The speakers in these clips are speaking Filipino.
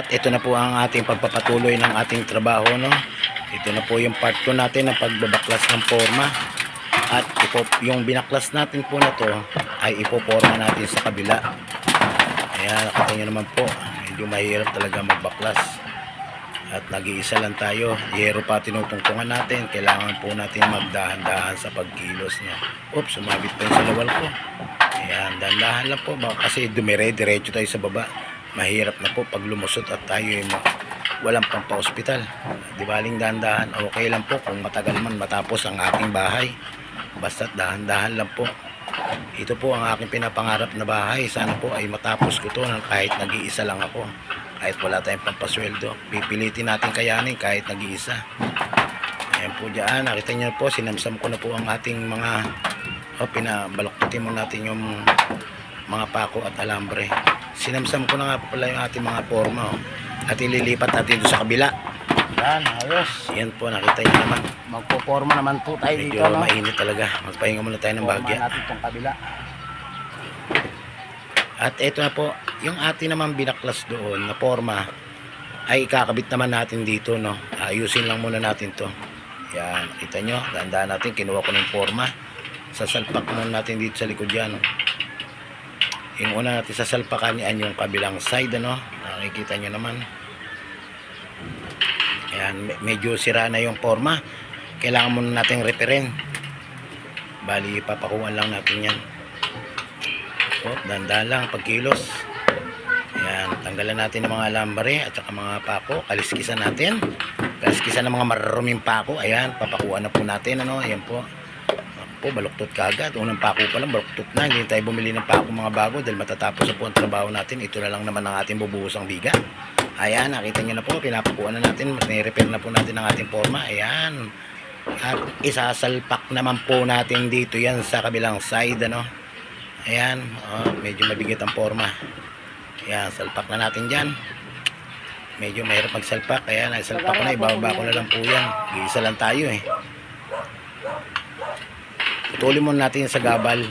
At ito na po ang ating pagpapatuloy ng ating trabaho, no? Ito na po yung part 2 natin ng pagbabaklas ng forma. At ipo, yung binaklas natin po na to ay ipoporma natin sa kabila. Ayan, nakita nyo naman po, medyo mahirap talaga magbaklas. At nag-iisa lang tayo, yero pa tinutungtungan natin, kailangan po natin magdahan-dahan sa pagkilos niya. Oops, sumabit pa yung sa lawal ko. Ayan, dahan-dahan lang po, baka kasi dumire, diretso tayo sa baba. Mahirap na po pag lumusot at tayo ay walang pang pa-hospital. Di baling dahan-dahan, okay lang po kung matagal man matapos ang aking bahay. Basta dahan-dahan lang po. Ito po ang aking pinapangarap na bahay. Sana po ay matapos ko to ng kahit nag-iisa lang ako. Kahit wala tayong pampasweldo. Pipilitin natin kayanin kahit nag-iisa. Ayan po dyan. Nakita niyo po, sinamsam ko na po ang ating mga o pinabaloktutin mo natin yung mga pako at alambre. Sinamsam ko na nga pala yung ating mga forma. Oh. At ililipat natin doon sa kabila. Yan, ayos. Yan po, nakita niyo naman. Magpo-forma naman po tayo dito, Medyo no? mainit talaga. Magpahinga muna tayo ng bagya. natin itong kabila. At ito na po, yung ating naman binaklas doon na forma ay ikakabit naman natin dito, no? Ayusin lang muna natin to. Yan, kita nyo, dandaan natin, kinuha ko ng forma. Sasalpak muna natin dito sa likod yan. Yung una natin sasalpakan yan yung kabilang side, ano? Nakikita nyo naman. Ayan, me- medyo sira na yung forma. Kailangan muna natin reparin. Bali, papakuan lang natin yan. Oh, dandan lang pagkilos. Ayan, tanggalan natin ng mga alambre at saka mga pako. Kaliskisan natin. Kaliskisan ng mga maruruming pako. Ayan, papakuan na po natin. Ano, ayan po. Po, baluktot kagad. Unang pako pa lang, baluktot na. Hindi tayo bumili ng pako mga bago dahil matatapos na po ang trabaho natin. Ito na lang naman ang ating bubuhosang biga. Ayan, nakita nyo na po. Pinapakuan na natin. Nire-repair na po natin ang ating forma. Ayan. At isasalpak naman po natin dito yan sa kabilang side. Ano. Ayan, oh, medyo mabigat ang forma. Ayan, salpak na natin dyan. Medyo mahirap magsalpak. Ayan, nagsalpak ko na. Ibababa ko na lang po yan. Isa lang tayo eh. Putulin muna natin sa gabal.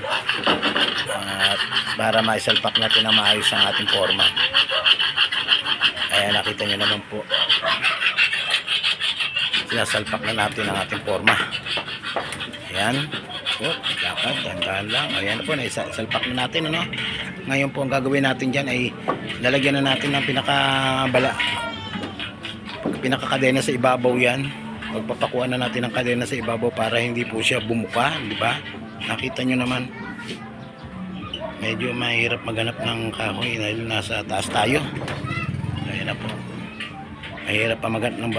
At para maisalpak natin na maayos ang ating forma. Ayan, nakita nyo naman po. Sinasalpak na natin ang ating forma. Ayan. Oh, lakad, dahan lang. Ayan po, naisalpak na natin. Ano? Ngayon po, ang gagawin natin dyan ay lalagyan na natin ng pinakabala pinakakadena sa ibabaw yan. Magpapakuan na natin ang kadena sa ibabaw para hindi po siya bumuka, di ba? Nakita nyo naman. Medyo mahirap maghanap ng kahoy dahil nasa taas tayo. Ayan na po. Mahirap pa maghanap ng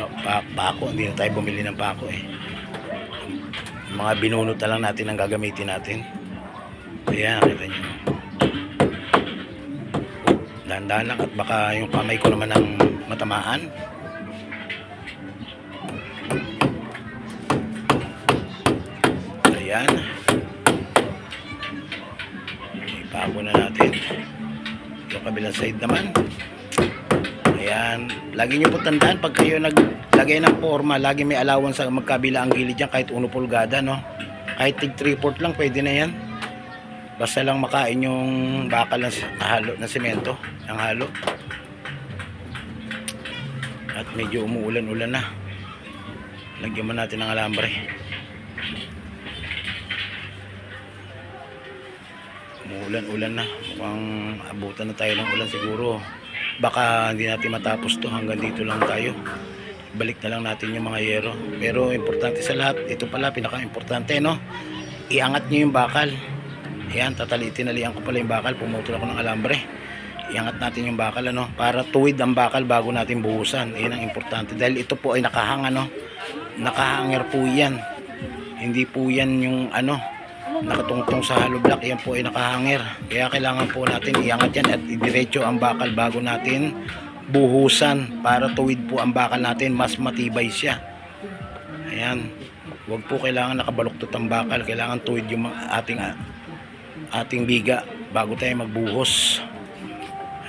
pako. Hindi na tayo bumili ng pako eh mga binunot na lang natin ang gagamitin natin. Ayan, nakita nyo. Dahan-dahan lang at baka yung kamay ko naman ang matamaan. Ayan. Ipago na natin. Yung kabilang side naman. Ayan. Lagi nyo po tandaan pag kayo naglagay ng forma, lagi may allowance sa magkabila ang gilid dyan kahit 1 pulgada, no? Kahit tig 3 port lang, pwede na yan. Basta lang makain yung bakal ng halo na semento, ng halo. At medyo umuulan-ulan na. Lagyan mo natin ng alambre. Umuulan-ulan na. Mukhang abutan na tayo ng ulan siguro. Baka hindi natin matapos to. Hanggang dito lang tayo. Balik na lang natin yung mga yero. Pero importante sa lahat ito pala pinaka importante no? Iangat nyo yung bakal. Ayan tatalitin nalian ko pala yung bakal. Pumutol ako ng alambre. Iangat natin yung bakal ano? Para tuwid ang bakal bago natin buhusan. Yan ang importante. Dahil ito po ay nakahang ano nakahanger po yan. Hindi po yan yung ano nakatungtong sa hollow block yan po ay nakahanger. Kaya kailangan po natin iangat yan at idiretso ang bakal bago natin buhusan para tuwid po ang bakal natin. Mas matibay siya. Ayan. Huwag po kailangan nakabaluktot ang bakal. Kailangan tuwid yung ating ating biga bago tayo magbuhos.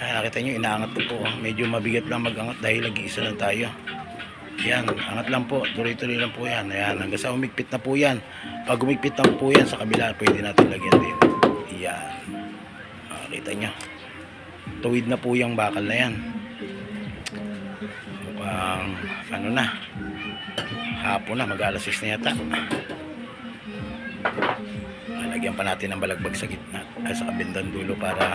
Ayan, nakita nyo inaangat ko po. Medyo mabigat lang magangat dahil nag-iisa lang tayo yan, angat lang po. Tuloy-tuloy lang po yan. Ayan, hanggang sa umigpit na po yan. Pag umigpit na po yan, sa kabila, pwede natin lagyan din. Yan. Makikita nyo. Tuwid na po yung bakal na yan. pang ano na hapon na mag alas 6 na yata lalagyan pa natin ng balagbag sa gitna ay sa kabindang dulo para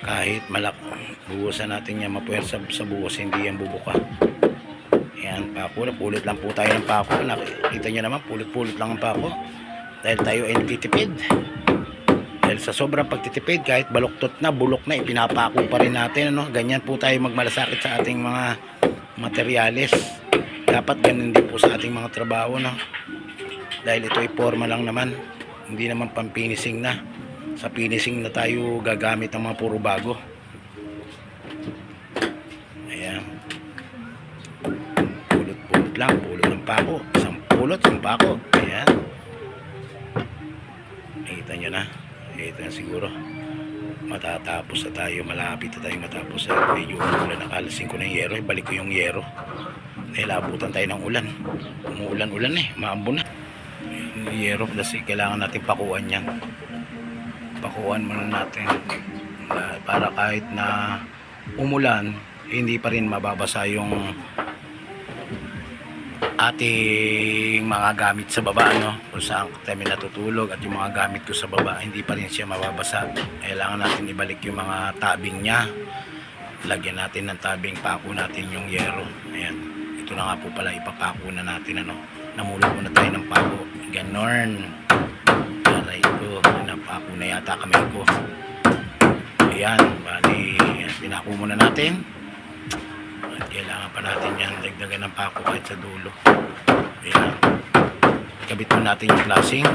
kahit malak buhusan natin yan mapuwersa sa buhos hindi yan bubuka yan pako na pulot lang po tayo ng pako. Nakita nyo naman pulot-pulot lang ang pako. Dahil tayo ay nagtitipid. Dahil sa sobrang pagtitipid kahit baluktot na bulok na ipinapako pa rin natin ano? Ganyan po tayo magmalasakit sa ating mga materyales. Dapat ganun din po sa ating mga trabaho no? Dahil ito ay forma lang naman. Hindi naman pang finishing na. Sa finishing na tayo gagamit ng mga puro bago lang pulot ng pako. Isang pulot isang pako. Ayan nakita nyo na. Ito na siguro. Matatapos na tayo malapit na tayo matapos sa medyo umuulan nakalasin ko ng yero balik ko yung yero. Dahil abutan tayo ng ulan. Umuulan-ulan eh maambon na. Yung yero kasi kailangan natin pakuan yan. Pakuan muna natin. Ah, para kahit na umulan hindi pa rin mababasa yung ating mga gamit sa baba no? Kung saan kami natutulog at yung mga gamit ko sa baba hindi pa rin siya mababasa. Kailangan natin ibalik yung mga tabing niya. Lagyan natin ng tabing pako natin yung yero. Ayan. Ito na nga po pala ipapako na natin ano? Namulot muna tayo ng pako. Ganon. Aray ko napako na yata kamay ko. Ayan bali pinako muna natin at kailangan pa natin yan. Dagdagan ng pako kahit sa dulo. Ayan. Kabit mo natin yung flashing.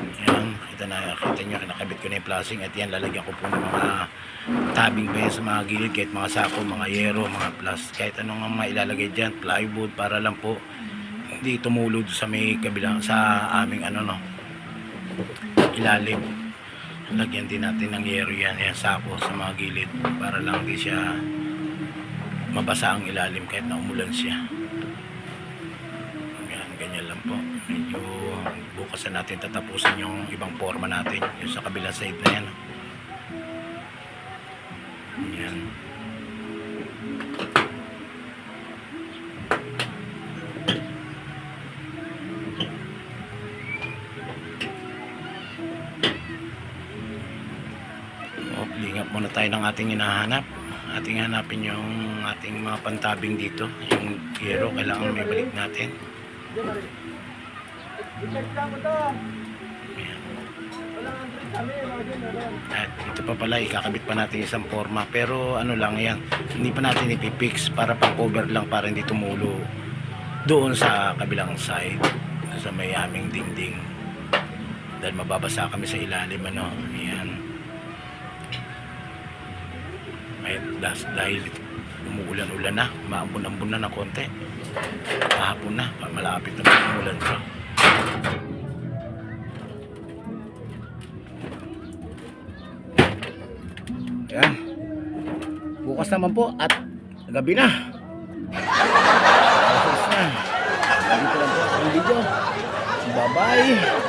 Ayan. Kita na kita nyo kinakabit ko na yung flashing. At yan lalagyan ko po ng mga tabing pa sa mga gilid kahit mga sako, mga yero, mga plus kahit anong mga ilalagay dyan plywood para lang po hindi tumulod sa may kabilang sa aming ano no ilalim lagyan din natin ng yero yan, yan sako sa mga gilid para lang hindi siya mabasa ang ilalim kahit na umulan siya. Yan, ganyan lang po. Medyo bukas na natin tatapusin yung ibang forma natin yung sa kabilang side na yan. Yan O, lingap muna tayo ng ating hinahanap. Ating hanapin yung ating mga pantabing dito. Yung yero, kailangan may balik natin. At ito pa pala, ikakabit pa natin isang forma. Pero ano lang yan, hindi pa natin ipipix para pang cover lang para hindi tumulo doon sa kabilang side sa may aming dingding. Dahil mababasa kami sa ilalim ano. Ayan. Das, dahil umuulan-ulan na, maambon-ambon na ng konti. Kahapon na, malapit na umulan pa. Ayan. Bukas naman po at gabi na. Alas na. Dito lang po ang video. Bye-bye.